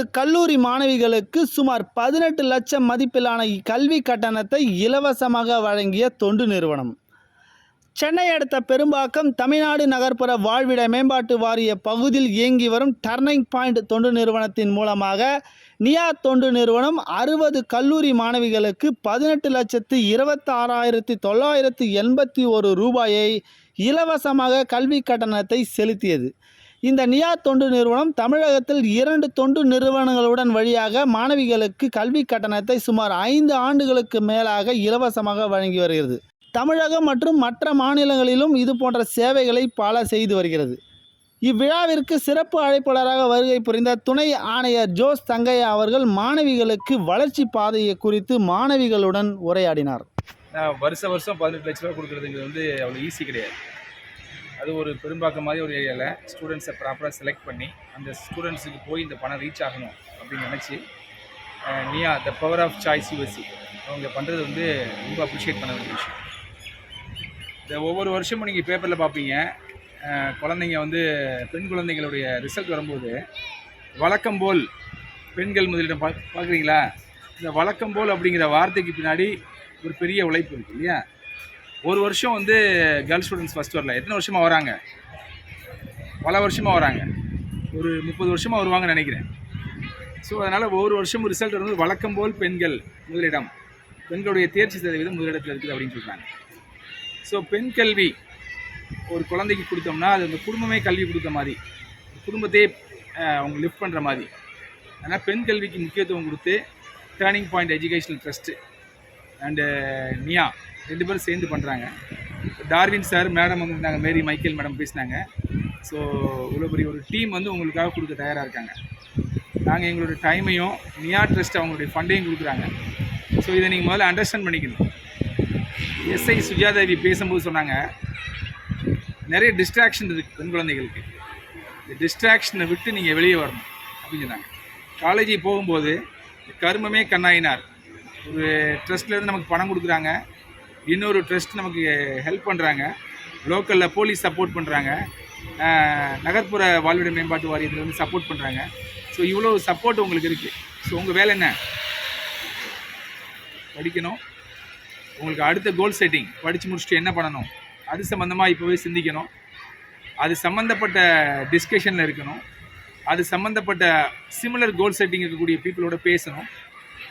அறுபது கல்லூரி மாணவிகளுக்கு சுமார் பதினெட்டு லட்சம் மதிப்பிலான கல்வி கட்டணத்தை இலவசமாக வழங்கிய தொண்டு நிறுவனம். சென்னை அடுத்த பெரும்பாக்கம் தமிழ்நாடு நகர்ப்புற வாழ்விட மேம்பாட்டு வாரிய பகுதியில் இயங்கி வரும் டர்னிங் பாயிண்ட் தொண்டு நிறுவனத்தின் மூலமாக நியா தொண்டு நிறுவனம் அறுபது கல்லூரி மாணவிகளுக்கு பதினெட்டு லட்சத்து இருபத்தாறாயிரத்தி தொள்ளாயிரத்தி எண்பத்தி ஒரு ரூபாயை இலவசமாக கல்வி கட்டணத்தை செலுத்தியது. இந்த நியா தொண்டு நிறுவனம் தமிழகத்தில் இரண்டு தொண்டு நிறுவனங்களுடன் வழியாக மாணவிகளுக்கு கல்வி கட்டணத்தை சுமார் ஐந்து ஆண்டுகளுக்கு மேலாக இலவசமாக வழங்கி வருகிறது. தமிழகம் மற்றும் மற்ற மாநிலங்களிலும் இது போன்ற சேவைகளை பல செய்து வருகிறது. இவ்விழாவிற்கு சிறப்பு அழைப்பாளராக வருகை புரிந்த துணை ஆணையர் ஜோஸ் தங்கையா அவர்கள் மாணவிகளுக்கு வளர்ச்சி பாதையை குறித்து மாணவிகளுடன் உரையாடினார். வருஷ வருஷம் பதினெட்டு லட்ச ரூபா கொடுக்குறதுங்கிறது வந்து அவ்வளோ ஈஸி கிடையாது. அது ஒரு பெரும்பாக்கம் மாதிரி ஒரு ஏரியாவில் ஸ்டூடெண்ட்ஸை ப்ராப்பராக செலக்ட் பண்ணி அந்த ஸ்டூடெண்ட்ஸுக்கு போய் இந்த பணம் ரீச் ஆகணும் அப்படின்னு நினச்சி Niya the power of choice USC அவங்க பண்ணுறது வந்து ரொம்ப அப்ரிஷியேட் பண்ண வேண்டிய விஷயம். இந்த ஒவ்வொரு வருஷமும் நீங்கள் பேப்பரில் பார்ப்பீங்க குழந்தைங்க வந்து பெண் குழந்தைங்களுடைய ரிசல்ட் வரும்போது வழக்கம் போல் பெண்கள் முதலிடம் பா பார்க்குறீங்களா இந்த வழக்கம் போல் அப்படிங்கிற வார்த்தைக்கு பின்னாடி ஒரு பெரிய உழைப்பு இருக்குது இல்லையா? ஒரு வருஷம் வந்து கேர்ள்ஸ் ஸ்டூடெண்ட்ஸ் ஃபஸ்ட் வரல. எத்தனை வருஷமாக வராங்க? பல வருஷமாக வராங்க. ஒரு முப்பது வருஷமாக வருவாங்கன்னு நினைக்கிறேன். ஸோ அதனால் ஒவ்வொரு வருஷமும் ரிசல்ட் வரும்போது வழக்கம் போல் பெண்கள் முதலிடம். பெண்களுடைய தேர்ச்சி சதவீதம் முதலிடத்தில் இருக்குது அப்படின்னு சொல்கிறாங்க ஸோ பெண் கல்வி ஒரு குழந்தைக்கு கொடுத்தோம்னா அது அந்த குடும்பமே கல்வி கொடுத்த மாதிரி குடும்பத்தையே அவங்க லிஃப்ட் பண்ணுற மாதிரி. அதனால் பெண் கல்விக்கு முக்கியத்துவம் கொடுத்து turning point educational trust and Niya ரெண்டு பேரும் சேர்ந்து பண்ணுறாங்க டார்வின் சார் மேடம் வந்து நாங்கள் மேரி மைக்கேல் மேடம் பேசினாங்க. ஸோ இவ்வளோ பெரிய ஒரு டீம் வந்து உங்களுக்காக கொடுக்க தயாராக இருக்காங்க. நாங்கள் எங்களோட டைமையும் நியா ட்ரஸ்ட் அவங்களுடைய ஃபண்டையும் கொடுக்குறாங்க. ஸோ இதை நீங்கள் முதல்ல அண்டர்ஸ்டாண்ட் பண்ணிக்கணும். எஸ்ஐ சுஜாதேவி பேசும்போது சொன்னாங்க நிறைய டிஸ்ட்ராக்ஷன் இருக்குது பெண் குழந்தைகளுக்கு. இந்த டிஸ்ட்ராக்ஷனை விட்டு நீங்கள் வெளியே வரணும். அப்படின்னு சொன்னாங்க. காலேஜுக்கு போகும்போது கருமமே கண்ணாயினார். ஒரு ட்ரஸ்ட்லேருந்து நமக்கு பணம் கொடுக்குறாங்க. இன்னொரு ட்ரஸ்ட் நமக்கு ஹெல்ப் பண்ணுறாங்க லோக்கலில் போலீஸ் சப்போர்ட் பண்ணுறாங்க நகர்ப்புற வாழ்விட மேம்பாட்டு வாரியத்தில் வந்து சப்போர்ட் பண்ணுறாங்க ஸோ இவ்வளோ சப்போர்ட் உங்களுக்கு இருக்குது ஸோ உங்கள் வேலை என்ன? படிக்கணும். உங்களுக்கு அடுத்த கோல் செட்டிங் படித்து முடிச்சுட்டு என்ன பண்ணணும்? அது சம்மந்தமாக இப்போவே சிந்திக்கணும். அது சம்மந்தப்பட்ட டிஸ்கஷனில் இருக்கணும். அது சம்மந்தப்பட்ட சிமிலர் கோல் செட்டிங் இருக்கக்கூடிய பீப்புளோட பேசணும்.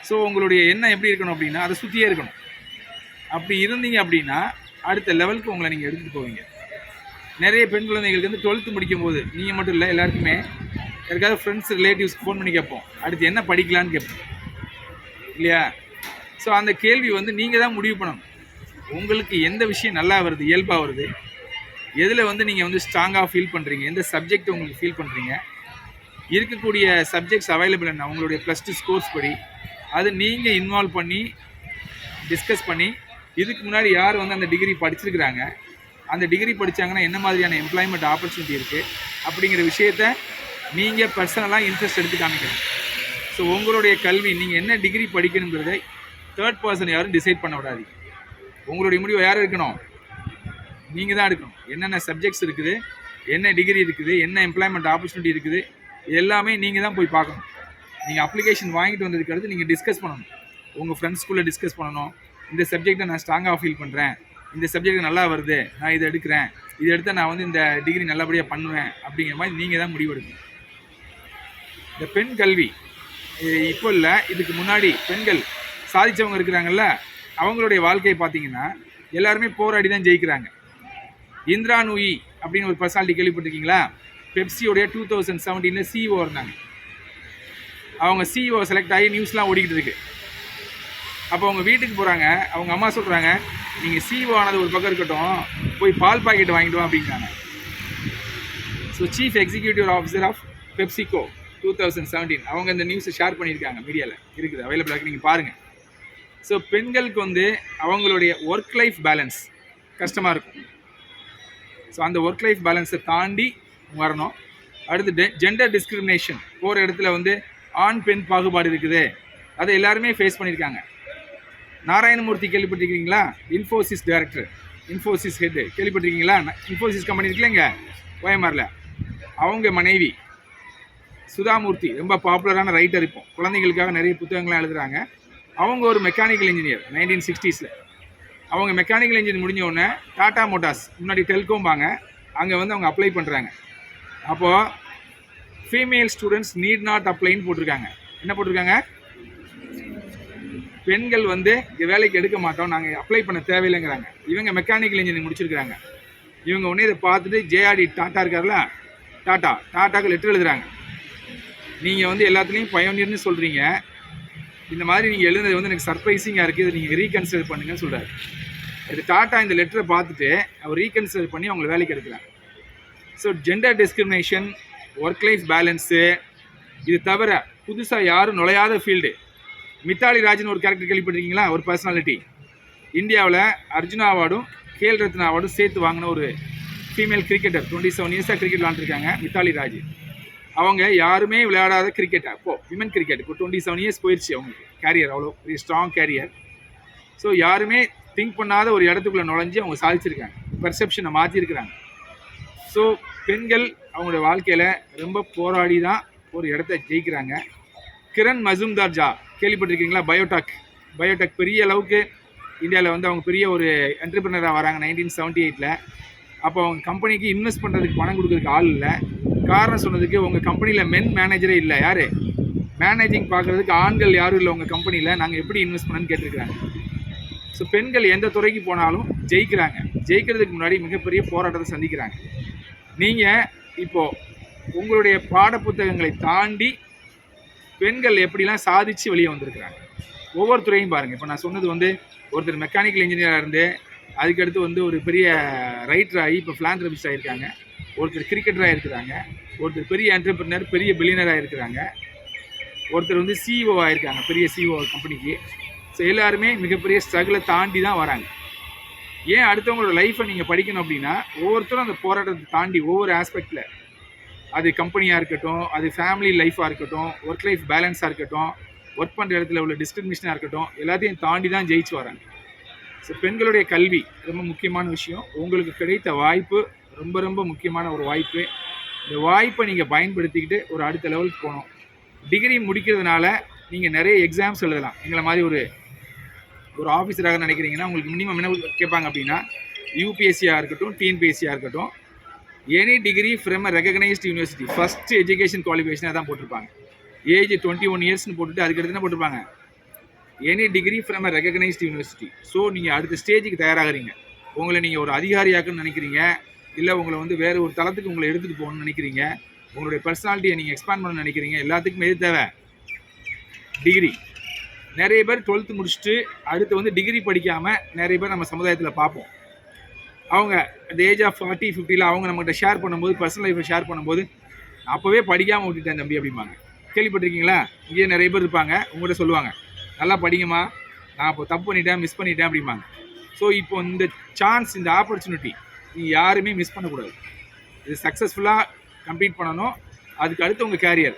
ஸோ உங்களுடைய எண்ணம் எப்படி இருக்கணும் அப்படின்னா அதை சுற்றியே இருக்கணும். அப்படி இருந்தீங்க அப்படின்னா அடுத்த லெவலுக்கு உங்களை நீங்கள் எடுத்துகிட்டு போவீங்க. நிறைய பெண் குழந்தைகளுக்கு வந்து டுவெல்த்து முடிக்கும் போது நீங்கள் மட்டும் இல்லை எல்லாருக்குமே யாருக்காவது ஃப்ரெண்ட்ஸ் ரிலேட்டிவ்ஸ்க்கு ஃபோன் பண்ணி கேட்போம். அடுத்து என்ன படிக்கலான்னு கேட்போம். இல்லையா? ஸோ அந்த கேள்வி வந்து நீங்கள் தான் முடிவு பண்ணணும். உங்களுக்கு எந்த விஷயம் நல்லா வருது இயல்பாக வருது? எதில் வந்து நீங்கள் வந்து ஸ்ட்ராங்காக ஃபீல் பண்ணுறீங்க எந்த சப்ஜெக்ட் உங்களுக்கு ஃபீல் பண்ணுறீங்க இருக்கக்கூடிய சப்ஜெக்ட்ஸ் அவைலபிள் என்ன? உங்களுடைய ப்ளஸ் டூ ஸ்கோர்ஸ் படி. அது நீங்கள் இன்வால்வ் பண்ணி டிஸ்கஸ் பண்ணி இதுக்கு முன்னாடி யார் வந்து அந்த டிகிரி படிச்சிருக்கிறாங்க? அந்த டிகிரி படித்தாங்கன்னா என்ன மாதிரியான எம்ப்ளாய்மெண்ட் ஆப்பர்ச்சுனிட்டி இருக்குது அப்படிங்கிற விஷயத்த நீங்கள் பர்சனலாக இன்ட்ரெஸ்ட் எடுத்து காமிக்கணும். ஸோ உங்களுடைய கல்வி நீங்கள் என்ன டிகிரி படிக்கணுங்கிறதை தேர்ட் பர்சன் யாரும் டிசைட் பண்ண விடாதீங்க. உங்களுடைய முடிவு யார் இருக்கணும் நீங்கள் தான் எடுக்கணும். என்னென்ன சப்ஜெக்ட்ஸ் இருக்குது? என்ன டிகிரி இருக்குது? என்ன எம்ப்ளாய்மெண்ட் ஆப்பர்ச்சுனிட்டி இருக்குது? எல்லாமே நீங்கள் தான் போய் பார்க்கணும். நீங்கள் அப்ளிகேஷன் வாங்கிட்டு வந்ததுக்கு அடுத்து நீங்கள் டிஸ்கஸ் பண்ணணும். உங்கள் ஃப்ரெண்ட்ஸ்குள்ளே டிஸ்கஸ் பண்ணணும். இந்த சப்ஜெக்டை நான் ஸ்ட்ராங்காக ஃபீல் பண்ணுறேன் இந்த சப்ஜெக்ட் நல்லா வருது. நான் இதை எடுக்கிறேன். இதை எடுத்தால் நான் வந்து இந்த டிகிரி நல்லபடியாக பண்ணுவேன் அப்படிங்கிற மாதிரி நீங்கள் தான் முடிவெடுக்கணும் இந்த பெண் கல்வி இப்போ இல்லை இதுக்கு முன்னாடி பெண்கள் சாதித்தவங்க இருக்கிறாங்கல்ல அவங்களுடைய வாழ்க்கையை பார்த்தீங்கன்னா எல்லாருமே போராடி தான் ஜெயிக்கிறாங்க. இந்திரா நூயி அப்படின்னு ஒரு பர்சனாலிட்டி கேள்விப்பட்டிருக்கீங்களா? பெப்சியோடைய டூ தௌசண்ட் செவன்டீனில் சிஇஓ இருந்தாங்க. அவங்க சிஇஓ செலக்ட் ஆகி நியூஸ்லாம் ஓடிக்கிட்டு இருக்கு. அப்போ அவங்க வீட்டுக்கு போகிறாங்க அவங்க அம்மா சொல்கிறாங்க நீங்கள் சிஇஓ ஆனது ஒரு பக்கம் இருக்கட்டும் போய் பால் பாக்கெட் வாங்கிட்டு வா அப்படிங்கிறாங்க. So chief executive officer of PepsiCo two thousand seventeen அவங்க இந்த நியூஸை ஷேர் பண்ணியிருக்காங்க மீடியாவில் இருக்குது அவைலபிளாக இருக்குது நீங்கள் பாருங்கள் ஸோ பெண்களுக்கு வந்து அவங்களுடைய ஒர்க் லைஃப் பேலன்ஸ் கஷ்டமாக இருக்கும். ஸோ அந்த ஒர்க் லைஃப் பேலன்ஸை தாண்டி வரணும். அடுத்து ஜெண்டர் டிஸ்கிரிமினேஷன் போகிற இடத்துல வந்து ஆண் பெண் பாகுபாடு இருக்குது. அதை எல்லாருமே ஃபேஸ் பண்ணியிருக்காங்க. நாராயணமூர்த்தி கேள்விப்பட்டிருக்கீங்களா? இன்ஃபோசிஸ் டைரக்டர் இன்ஃபோசிஸ் ஹெட்டு கேள்விப்பட்டிருக்கீங்களா? இன்ஃபோசிஸ் கம்பெனி இருக்குல்லங்க ஓஎம்ஆரில் அவங்க மனைவி. சுதாமூர்த்தி. ரொம்ப பாப்புலரான ரைட்டர் இப்போ. குழந்தைங்களுக்காக நிறைய புத்தகங்கள்லாம் எழுதுகிறாங்க அவங்க ஒரு மெக்கானிக்கல் இன்ஜினியர் நைன்டீன் சிக்ஸ்டீஸில் அவங்க மெக்கானிக்கல் இன்ஜினியர் முடிஞ்ச டாட்டா டாடா மோட்டார்ஸ் முன்னாடி டெல்கோம்பாங்க அங்கே வந்து அவங்க அப்ளை பண்ணுறாங்க அப்போது ஃபீமேல் ஸ்டூடெண்ட்ஸ் நீட் நாட் அப்ளைன்னு போட்டிருக்காங்க. என்ன போட்டிருக்காங்க? பெண்கள் வந்து இங்கே வேலைக்கு எடுக்க மாட்டோம் நாங்கள் அப்ளை பண்ண தேவையில்லைங்கிறாங்க. இவங்க மெக்கானிக்கல் இன்ஜினியரிங் முடிச்சிருக்கிறாங்க. இவங்க உடனே இதை பார்த்துட்டு ஜேஆர்டி டாட்டா இருக்கார்ல டாட்டா டாட்டாக்கு லெட்டர் எழுதுறாங்க. நீங்கள் வந்து எல்லாத்துலேயும் பயோனியர்னு சொல்கிறீங்க இந்த மாதிரி நீங்கள் எழுதுனது வந்து எனக்கு சர்ப்ரைசிங்காக இருக்குது இதை நீங்கள் ரீகன்சிடர் பண்ணுங்கன்னு சொல்கிறாரு இது டாட்டா இந்த லெட்டரை பார்த்துட்டு அவர் ரீகன்சிடர் பண்ணி அவங்களை வேலைக்கு எடுக்கிறாங்க. So gender discrimination work life balance இது தவிர புதுசாக யாரும் நுழையாத ஃபீல்டு மித்தாலி ராஜன் ஒரு கேரக்டர் கேள்விப்பட்டிருக்கீங்களா? ஒரு பர்சனாலிட்டி இந்தியாவில் அர்ஜுனா அவார்டும் கேல் ரத்னா அவார்டும் சேர்த்து வாங்கின ஒரு ஃபீமேல் கிரிக்கெட்டர் டுவெண்ட்டி செவன் இயர்ஸாக கிரிக்கெட் விளாண்டுருக்காங்க மித்தாலி ராஜ் அவங்க யாருமே விளையாடாத கிரிக்கெட்டாக இப்போ விமன் கிரிக்கெட் இப்போ டுவெண்ட்டி செவன் இயர்ஸ் போயிடுச்சு அவங்களுக்கு. கேரியர் அவ்வளோ பெரிய ஸ்ட்ராங் கேரியர் ஸோ யாருமே திங்க் பண்ணாத ஒரு இடத்துக்குள்ளே நுழைஞ்சு அவங்க சாதிச்சிருக்காங்க. பெர்செப்ஷனை மாற்றிருக்கிறாங்க ஸோ பெண்கள் அவங்களோட வாழ்க்கையில் ரொம்ப போராடி தான் ஒரு இடத்த ஜெயிக்கிறாங்க. கிரண் மசூம்தார் ஜா கேள்விப்பட்டிருக்கீங்களா? பயோடாக் பயோடெக் பெரிய அளவுக்கு இந்தியாவில் வந்து அவங்க பெரிய ஒரு என்டர்பிரினராக வராங்க நைன்டீன் செவன்ட்டி எயிட்டில் அப்போ அவங்க கம்பெனிக்கு இன்வெஸ்ட் பண்ணுறதுக்கு பணம் கொடுக்குறதுக்கு ஆள் இல்லை. காரணம் சொன்னதுக்கு உங்கள் கம்பெனியில் மென் மேனேஜரே இல்லை. யார்? மேனேஜிங் பார்க்குறதுக்கு ஆண்கள் யாரும் இல்லை உங்கள் கம்பெனியில் நாங்கள் எப்படி இன்வெஸ்ட் பண்ணணும்னு கேட்டிருக்கிறாங்க. ஸோ பெண்கள் எந்த துறைக்கு போனாலும் ஜெயிக்கிறாங்க. ஜெயிக்கிறதுக்கு முன்னாடி மிகப்பெரிய போராட்டத்தை சந்திக்கிறாங்க. நீங்கள் இப்போது உங்களுடைய பாடப்புத்தகங்களை தாண்டி பெண்கள் எப்படிலாம் சாதிச்சு வெளியே வந்திருக்கிறாங்க? ஒவ்வொரு துறையும் பாருங்கள் இப்போ நான் சொன்னது வந்து ஒருத்தர் மெக்கானிக்கல் இன்ஜினியராக இருந்து அதுக்கடுத்து வந்து ஒரு பெரிய ரைட்டர் ஆகி இப்போ ஃபிலாந்திரபிஸ்ட் ஆகியிருக்காங்க ஒருத்தர் கிரிக்கெட்டராக இருக்கிறாங்க. ஒருத்தர் பெரிய என்டர்பிரினர் பெரிய பில்லியனராக இருக்கிறாங்க. ஒருத்தர் வந்து சிஇஓ ஆகிருக்காங்க பெரிய சிஇஓ கம்பெனிக்கு ஸோ எல்லாருமே மிகப்பெரிய ஸ்ட்ரகிளை தாண்டி தான் வராங்க. ஏன் அடுத்தவங்களோட லைஃப்பை நீங்கள் படிக்கணும் அப்படின்னா ஒவ்வொருத்தரும் அந்த போராட்டத்தை தாண்டி ஒவ்வொரு ஆஸ்பெக்டில் அது கம்பெனியாக இருக்கட்டும் அது ஃபேமிலி லைஃபாக இருக்கட்டும் ஒர்க் லைஃப் பேலன்ஸாக இருக்கட்டும் ஒர்க் பண்ணுற இடத்துல உள்ள டிஸ்கிரிமினேஷனாக இருக்கட்டும் எல்லாத்தையும் தாண்டி தான் ஜெயிச்சு வராங்க. ஸோ பெண்களுடைய கல்வி ரொம்ப முக்கியமான விஷயம். உங்களுக்கு கிடைத்த வாய்ப்பு ரொம்ப ரொம்ப முக்கியமான ஒரு வாய்ப்பு. இந்த வாய்ப்பை நீங்கள் பயன்படுத்திக்கிட்டு ஒரு அடுத்த லெவலுக்கு போகணும். டிகிரி முடிக்கிறதுனால நீங்கள் நிறைய எக்ஸாம்ஸ் எழுதலாம். எங்களை மாதிரி ஒரு ஒரு ஆஃபீஸராக நினைக்கிறீங்கன்னா உங்களுக்கு மினிமம் என்ன கேட்பாங்க அப்படின்னா யூபிஎஸ்சியாக இருக்கட்டும் டிஎன்பிஎஸ்சியாக இருக்கட்டும் any degree from a recognised university first education குவாலிஃபிகேஷனாக தான் போட்டிருப்பாங்க. ஏஜ் டுவெண்ட்டி ஒன் இயர்ஸ்னு போட்டுட்டு அதுக்கடுத்து என்ன போட்டிருப்பாங்க? Any degree from a recognised university so நீங்கள் அடுத்த ஸ்டேஜுக்கு தயாராகிறீங்க. உங்களை நீங்கள் ஒரு அதிகாரியாக்குன்னு நினைக்கிறீங்க. இல்லை உங்களை வந்து வேறு ஒரு தளத்துக்கு உங்களை எடுத்துகிட்டு போகணும்னு நினைக்கிறீங்க. உங்களுடைய பர்சனாலிட்டியை நீங்கள் எக்ஸ்பேண்ட் பண்ண நினைக்கிறீங்க. எல்லாத்துக்குமே எது தேவை? டிகிரி நிறைய பேர் டுவெல்த்து முடிச்சுட்டு அடுத்து வந்து டிகிரி படிக்காமல் நிறைய பேர் நம்ம சமுதாயத்தில் பார்ப்போம். அவங்க அந்த ஏஜ் ஆஃப் ஃபார்ட்டி ஃபிஃப்டியில் அவங்க நம்மகிட்ட ஷேர் பண்ணும்போது பர்சனல் லைஃப்பை ஷேர் பண்ணும்போது அப்போவே படிக்காமல் விட்டுட்டேன் தம்பி அப்படிம்பாங்க. கேள்விப்பட்டிருக்கீங்களா? இங்கேயே நிறைய பேர் இருப்பாங்க உங்கள்கிட்ட சொல்லுவாங்க. நல்லா படிங்கம்மா நான் இப்போ தப்பு பண்ணிட்டேன் மிஸ் பண்ணிட்டேன் அப்படிம்பாங்க. ஸோ இப்போ இந்த சான்ஸ் இந்த ஆப்பர்ச்சுனிட்டி நீ யாருமே மிஸ் பண்ணக்கூடாது. இது சக்ஸஸ்ஃபுல்லாக கம்ப்ளீட் பண்ணணும். அதுக்கு அடுத்து உங்கள் கேரியர்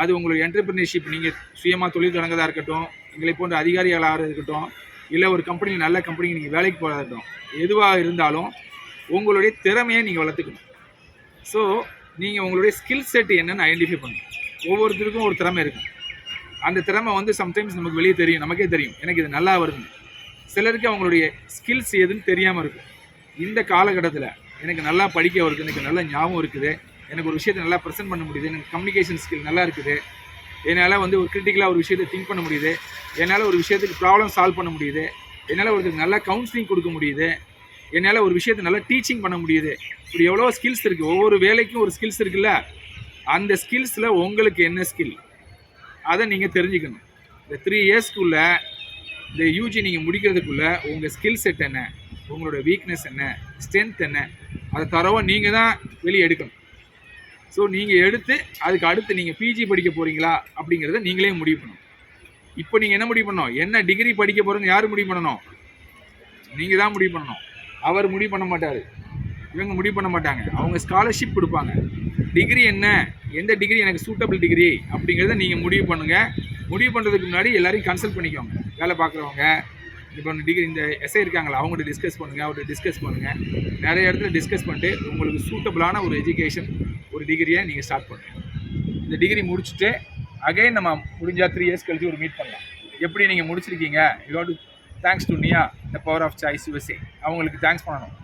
அது உங்களுக்கு என்டர்பிரினர்ஷிப் நீங்கள் சுயமாக தொழில் தொடங்கதாக இருக்கட்டும் எங்களை போன்ற அதிகாரிகளாக இருக்கட்டும் இல்லை ஒரு கம்பெனியில் நல்ல கம்பெனிக்கு நீங்கள் வேலைக்கு போகிறதும் எதுவாக இருந்தாலும் உங்களுடைய திறமையை நீங்கள் வளர்த்துக்கணும். ஸோ நீங்கள் உங்களுடைய ஸ்கில் செட் என்னென்னு ஐடென்டிஃபை பண்ணணும். ஒவ்வொருத்தருக்கும் ஒரு திறமை இருக்கும். அந்த திறமை வந்து சம்டைம்ஸ் நமக்கு வெளியே தெரியும். நமக்கே தெரியும். எனக்கு இது நல்லா வருது சிலருக்கு அவங்களுடைய ஸ்கில்ஸ் எதுன்னு தெரியாமல் இருக்கும். இந்த காலகட்டத்தில் எனக்கு நல்லா படிக்க வருது எனக்கு நல்ல ஞாபகம் இருக்குது எனக்கு ஒரு விஷயத்தை நல்லா ப்ரெசென்ட் பண்ண முடியுது எனக்கு கம்யூனிகேஷன் ஸ்கில் நல்லா இருக்குது என்னால் வந்து ஒரு கிரிட்டிக்கலாக ஒரு விஷயத்தை திங்க் பண்ண முடியுது. என்னால் ஒரு விஷயத்துக்கு ப்ராப்ளம் சால்வ் பண்ண முடியுது. என்னால் ஒருத்தருக்கு நல்லா கவுன்சிலிங் கொடுக்க முடியுது. என்னால் ஒரு விஷயத்தை நல்லா டீச்சிங் பண்ண முடியுது. இப்படி எவ்வளோ ஸ்கில்ஸ் இருக்குது ஒவ்வொரு வேலைக்கும் ஒரு ஸ்கில்ஸ் இருக்குல்ல? அந்த ஸ்கில்ஸில் உங்களுக்கு என்ன ஸ்கில் அதை நீங்கள் தெரிஞ்சுக்கணும். இந்த த்ரீ இயர்ஸ்க்குள்ளே இந்த யூஜி நீங்கள் முடிக்கிறதுக்குள்ளே உங்கள் ஸ்கில் செட் என்ன? உங்களோட வீக்னஸ் என்ன? ஸ்ட்ரென்த் என்ன? அதை தரவாக நீங்கள் தான் வெளியே எடுக்கணும். ஸோ நீங்கள் எடுத்து அதுக்கு அடுத்து நீங்கள் பிஜி படிக்க போகிறீங்களா அப்படிங்கிறத நீங்களே முடிவு பண்ணணும். இப்போ நீங்கள் என்ன முடிவு பண்ணணும்? என்ன டிகிரி படிக்க போகிறோன்னு யார் முடிவு பண்ணணும்? நீங்கள் தான் முடிவு பண்ணணும். அவர் முடிவு பண்ண மாட்டார். இவங்க முடிவு பண்ண மாட்டாங்க. அவங்க ஸ்காலர்ஷிப் கொடுப்பாங்க. டிகிரி என்ன? எந்த டிகிரி எனக்கு சூட்டபிள் டிகிரி அப்படிங்கிறத நீங்கள் முடிவு பண்ணுங்கள் முடிவு பண்ணுறதுக்கு முன்னாடி எல்லாரையும் கன்சல்ட் பண்ணிக்கோங்க. வேலை பார்க்குறவங்க இப்போ டிகிரி இந்த எஸ்ஐ இருக்காங்களா அவங்கள்ட்ட டிஸ்கஸ் பண்ணுங்கள் அவர்கிட்ட டிஸ்கஸ் பண்ணுங்கள் நிறைய இடத்துல டிஸ்கஸ் பண்ணிட்டு உங்களுக்கு சூட்டபிளான ஒரு எஜுகேஷன் ஒரு டிகிரியை நீங்கள் ஸ்டார்ட் பண்ணுங்கள் இந்த டிகிரி முடிச்சுட்டு அகைன் நம்ம முடிஞ்சால் த்ரீ இயர்ஸ் கழிச்சு ஒரு மீட் பண்ணலாம். எப்படி நீங்கள் முடிச்சிருக்கீங்க? You to thanks to Nia the power of choice USA அவங்களுக்கு தேங்க்ஸ் பண்ணணும்.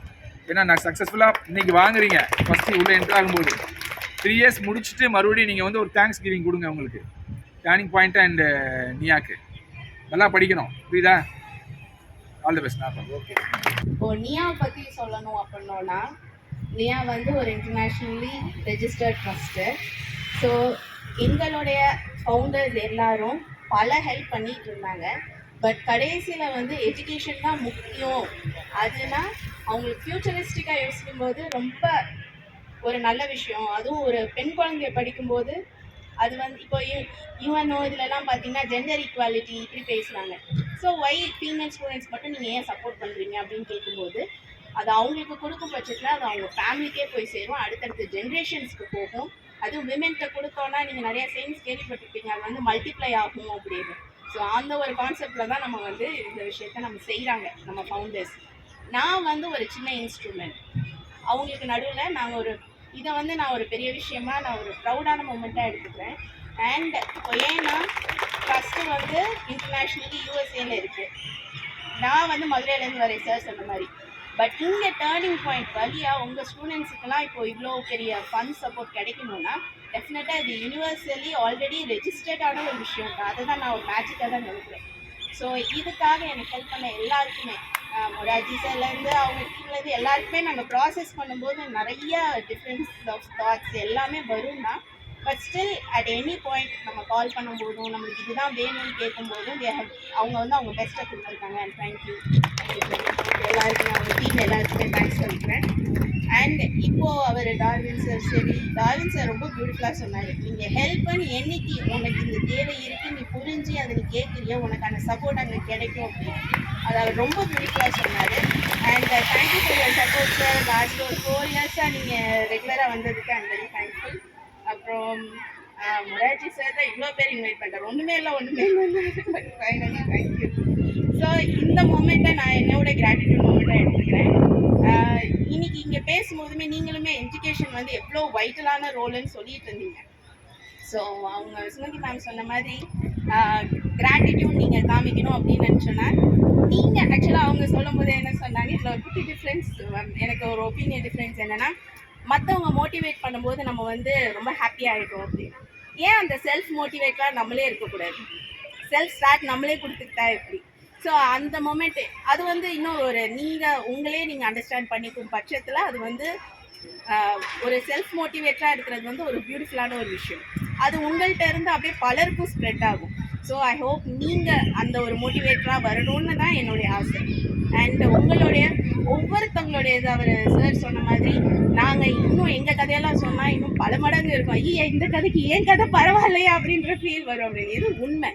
ஏன்னா நான் சக்ஸஸ்ஃபுல்லாக இன்னைக்கு வாங்குறீங்க. ஃபஸ்ட்டு உள்ளே என்ட்ரு ஆகும்போது. த்ரீ இயர்ஸ் முடிச்சுட்டு மறுபடியும் நீங்கள் வந்து ஒரு தேங்க்ஸ் கிவிங் கொடுங்க உங்களுக்கு டேர்னிங் பாயிண்ட் அண்ட் நியாக்கு நல்லா படிக்கணும். புரியுதா? ஆல் தி பெஸ்ட் நான் ஓகே இப்போ நியாவை பற்றி சொல்லணும் அப்படின்னோன்னா நியா வந்து ஒரு இன்டர்நேஷ்னலி ரெஜிஸ்டர்ட் ட்ரஸ்ட்டு ஸோ எங்களுடைய ஃபவுண்டர்ஸ் எல்லாரும் பல ஹெல்ப் பண்ணிட்டு இருந்தாங்க. பட் கடைசியில் வந்து எஜுகேஷன் தான் முக்கியம். அதுனா அவங்களுக்கு ஃப்யூச்சரிஸ்டிக்காக யோசிக்கும்போது ரொம்ப ஒரு நல்ல விஷயம். அதுவும் ஒரு பெண் குழந்தைய படிக்கும்போது அது வந்து இப்போ யூஎன்ஓ இதுலலாம் பார்த்தீங்கன்னா ஜெண்டர் ஈக்குவாலிட்டி இப்படி பேசுகிறாங்க ஸோ ஒய் ஃபீமேல் ஸ்டூடெண்ட்ஸ் மட்டும் நீங்கள் ஏன் சப்போர்ட் பண்ணுறீங்க அப்படின்னு கேட்கும்போது அது அவங்களுக்கு கொடுக்கும் பட்சத்தில் அது அவங்க ஃபேமிலிக்கே போய் சேரும். அடுத்தடுத்த ஜென்ரேஷன்ஸ்க்கு போகும். அதுவும் விமென்கிட்ட கொடுத்தோன்னா நீங்கள் நிறைய சயின்ஸ் கேள்விப்பட்டிருப்பீங்க. அது வந்து மல்டிப்ளை ஆகும் அப்படின்னு. ஸோ அந்த ஒரு கான்செப்டில் தான் நம்ம வந்து இந்த விஷயத்த நம்ம செய்கிறாங்க நம்ம ஃபவுண்டர்ஸ் நான் வந்து ஒரு சின்ன இன்ஸ்ட்ருமெண்ட் அவங்களுக்கு நடுவில் நாங்கள் ஒரு இதை வந்து நான் ஒரு பெரிய விஷயமா நான் ஒரு ப்ரௌடான மூமெண்ட்டாக எடுத்துக்கிறேன். அண்ட் இப்போ ஏன்னா ஃபஸ்ட்டு வந்து இன்டர்நேஷ்னலி யூஎஸ்ஏல இருக்குது நான் வந்து மதுரையிலேருந்து வரேன் சார் சொன்ன மாதிரி. பட் இங்கே டேர்னிங் பாயிண்ட் வழியாக உங்கள் ஸ்டூடெண்ட்ஸுக்கெல்லாம் இப்போ இவ்வளோ பெரிய ஃபண்ட் சப்போர்ட் கிடைக்கணும்னா டெஃபினட்டாக இது யூனிவர்சலி ஆல்ரெடி ரெஜிஸ்டர்டான ஒரு விஷயம். தான் அதை தான் நான் ஒரு மேஜிக்காக தான் நினைக்கிறேன். ஸோ இதுக்காக எனக்கு ஹெல்ப் பண்ண எல்லாருக்குமே மொராஜி சார்லேருந்து அவங்க டீம்லேருந்து எல்லாருக்குமே நாங்கள் ப்ராசஸ் பண்ணும்போது நிறைய டிஃப்ரென்ஸ் ஆஃப் தாட்ஸ் எல்லாமே வரும் தான் but still at any point நம்ம கால் பண்ணும்போதும் நம்மளுக்கு இதுதான் வேணும்னு கேட்கும்போதும் அவங்க வந்து அவங்க பெஸ்ட்டை கொடுத்துருக்காங்க. அண்ட் தேங்க்யூ எல்லாருக்குமே அவங்க டீம் எல்லாருக்குமே தேங்க்ஸ் சொல்கிறேன் அண்ட் இப்போது அவர் டார்வின் சார் சரி டார்வின் சார் ரொம்ப பியூட்டிஃபுல்லாக சொன்னார். நீங்கள் ஹெல்ப் பண்ணி என்னைக்கு உனக்கு இந்த தேவை இருக்குது நீ புரிஞ்சு அதை நீ கேட்குறியா உனக்கான சப்போர்ட் அங்கே கிடைக்கும் அப்படின்னு. அது அவர் ரொம்ப பிடிக்கலாக சொன்னார். And thank you for your support sir last ஒரு ஃபோர் இயர்ஸாக நீங்கள் ரெகுலராக வந்ததுக்கு அண்ட் வெரி தேங்க்ஃபுல் அப்புறம் முராஜி சார் தான் இவ்வளோ பேர் இன்வைட் பண்ணுறாரு ஒன்றுமே இல்லை ஒன்றுமே இல்லை. ஃபைனலாக தேங்க்யூ ஸோ இந்த மூமெண்ட்டை நான் என்னோட கிராட்டிடியூட் மூமெண்ட்டாக எடுத்துக்கிறேன். இன்னைக்கு இங்கே பேசும்போதுமே நீங்களுமே எஜுகேஷன் வந்து எவ்வளோ வைட்டலான ரோலுன்னு சொல்லிட்டு இருந்தீங்க. ஸோ அவங்க சுமதி மேம் சொன்ன மாதிரி கிராட்டிடியூட் நீங்கள் காமிக்கணும் அப்படின்னு நினச்சோன்னா நீங்கள் ஆக்சுவலாக அவங்க சொல்லும் போது என்ன சொன்னாங்க? இதில் ஒரு குட்டி டிஃப்ரென்ஸ் எனக்கு ஒரு ஒப்பீனியன் டிஃப்ரென்ஸ் என்னென்னா மற்றவங்க மோட்டிவேட் பண்ணும்போது நம்ம வந்து ரொம்ப ஹாப்பி ஆகிட்டோம் அப்படின்னு. ஏன் அந்த செல்ஃப் மோட்டிவேட்லாம் நம்மளே இருக்கக்கூடாது? செல்ஃப் ஸ்டார்ட் நம்மளே கொடுத்துக்கிட்டா எப்படி? ஸோ அந்த மொமெண்ட்டு அது வந்து இன்னும் ஒரு நீங்கள் உங்களே நீங்கள் அண்டர்ஸ்டாண்ட் பண்ணிக்கும் பட்சத்தில் அது வந்து ஒரு செல்ஃப் மோட்டிவேட்டராக இருக்கிறது வந்து ஒரு பியூட்டிஃபுல்லான ஒரு விஷயம். அது உங்கள்கிட்ட இருந்து அப்படியே பலருக்கும் ஸ்ப்ரெட் ஆகும். ஸோ ஐ ஹோப் நீங்கள் அந்த ஒரு மோட்டிவேட்டராக வரணும்னு தான் என்னுடைய ஆசை. அண்ட் உங்களுடைய ஒவ்வொருத்தவங்களுடைய இது அவர் சார் சொன்ன மாதிரி நாங்கள் இன்னும் எங்கள் கதையெல்லாம் சொன்னால் இன்னும் பல மடங்கு இருக்கும். ஐயா இந்த கதைக்கு ஏன் கதை பரவாயில்லையா அப்படின்ற ஃபீல் வரும் அப்படின்னு. இது உண்மை.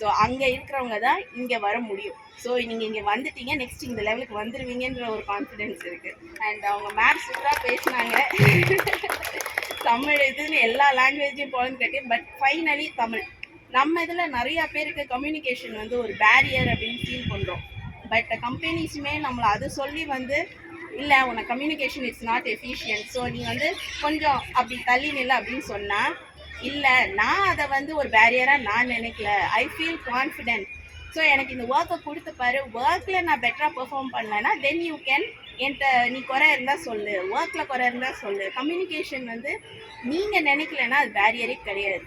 ஸோ அங்கே இருக்கிறவங்க தான் இங்கே வர முடியும். ஸோ நீங்கள் இங்கே வந்துட்டீங்க நெக்ஸ்ட் இந்த லெவலுக்கு வந்துடுவீங்கன்ற ஒரு கான்ஃபிடென்ஸ் இருக்குது அண்ட் அவங்க மேம் சூப்பராக பேசினாங்க. தமிழ் இதுன்னு எல்லா லாங்குவேஜையும் போலன்னு கேட்டேன். But finally Tamil. நம்ம இதில் நிறையா பேருக்கு கம்யூனிகேஷன் வந்து ஒரு பேரியர் அப்படின்னு ஃபீல் பண்ணுறோம் பட் கம்பெனிஸுமே நம்மளை அது சொல்லி வந்து இல்லை உனக்கு communication it's not efficient so நீ வந்து கொஞ்சம் அப்படி தள்ளி நில்லை அப்படின்னு சொன்னால் இல்லை நான் அதை வந்து ஒரு பேரியராக நான் நினைக்கல. ஐ ஃபீல் கான்ஃபிடென்ட் ஸோ எனக்கு இந்த ஒர்க்கை கொடுத்து பாரு. ஒர்க்கில் நான் பெட்டராக பெர்ஃபார்ம் பண்ணலன்னா தென் யூ கேன் என்கிட்ட நீ குறை இருந்தால் சொல்லு. ஒர்க்கில் குறை இருந்தால் சொல்லு. கம்யூனிகேஷன் வந்து நீங்கள் நினைக்கலன்னா அது பேரியரே கிடையாது.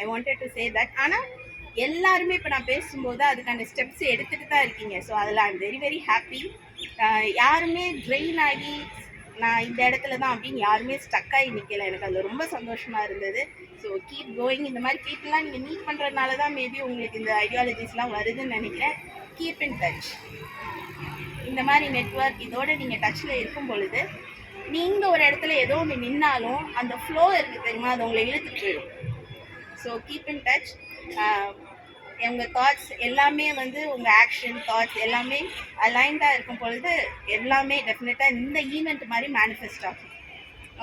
I wanted to say that ஆனால் எல்லாருமே இப்போ நான் பேசும்போது அதுக்கான ஸ்டெப்ஸ் எடுத்துகிட்டு தான் இருக்கீங்க. ஸோ அதில் ஐம் வெரி வெரி ஹாப்பி யாருமே ட்ரெயின் ஆகி நான் இந்த இடத்துல தான் அப்படின்னு யாருமே ஸ்டக் ஆகி எனக்கு அதில் ரொம்ப சந்தோஷமாக இருந்தது. ஸோ கீப் கோயிங் இந்த மாதிரி பீப்புளெலாம் நீங்கள் மீட் பண்ணுறதுனால தான் மேபி உங்களுக்கு இந்த ஐடியாலஜிஸ்லாம் வருதுன்னு நினைக்கிறேன். கீப் இன் டச் இந்த மாதிரி நெட்வொர்க் இதோட நீங்கள் டச்சில் இருக்கும் பொழுது நீங்கள் ஒரு இடத்துல ஏதோ ஒன்று நின்னாலும் அந்த ஃப்ளோ இருக்குது தெரியுமா? அது உங்களை இழுத்துட்டு போயிடும். ஸோ கீப் இன் டச் உங்கள் தாட்ஸ் எல்லாமே வந்து உங்கள் ஆக்ஷன் தாட்ஸ் எல்லாமே அலைன்டாக இருக்கும் பொழுது எல்லாமே டெஃபினட்டாக இந்த ஈவெண்ட் மாதிரி மேனிஃபெஸ்ட் ஆகும்.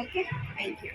Okay thank you